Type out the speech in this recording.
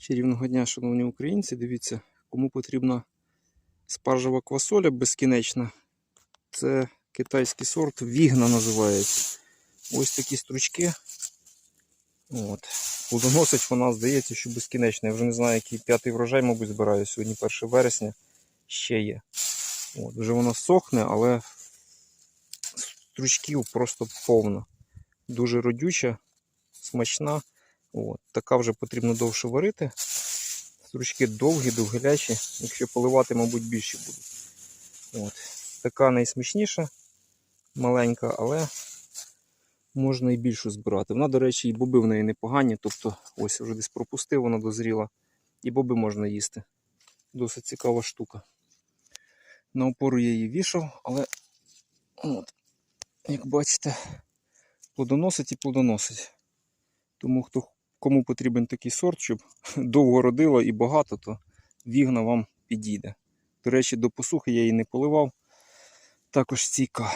Чарівного дня, шановні українці. Дивіться, кому потрібна спаржева квасоля безкінечна. Це китайський сорт Вігна називається. Ось такі стручки. От. Плодоносить вона, здається, що безкінечна. Я вже не знаю, який п'ятий врожай, мабуть, збираю. Сьогодні 1 вересня ще є. От. Вже вона сохне, але стручків просто повно. Дуже родюча, смачна. От. Така вже потрібно довше варити. Стручки довгі, довгилячі. Якщо поливати, мабуть, більші будуть. От. Така найсмачніша, маленька, але можна і більшу збирати. Вона, до речі, і боби в неї непогані. Тобто, ось вже десь пропустив, вона дозріла. І боби можна їсти. Досить цікава штука. На опору я її вішав, але, от, як бачите, плодоносить і плодоносить. Тому хто кому потрібен такий сорт, щоб довго родило і багато, то вігна вам підійде. До речі, до посухи я її не поливав. Також стійка.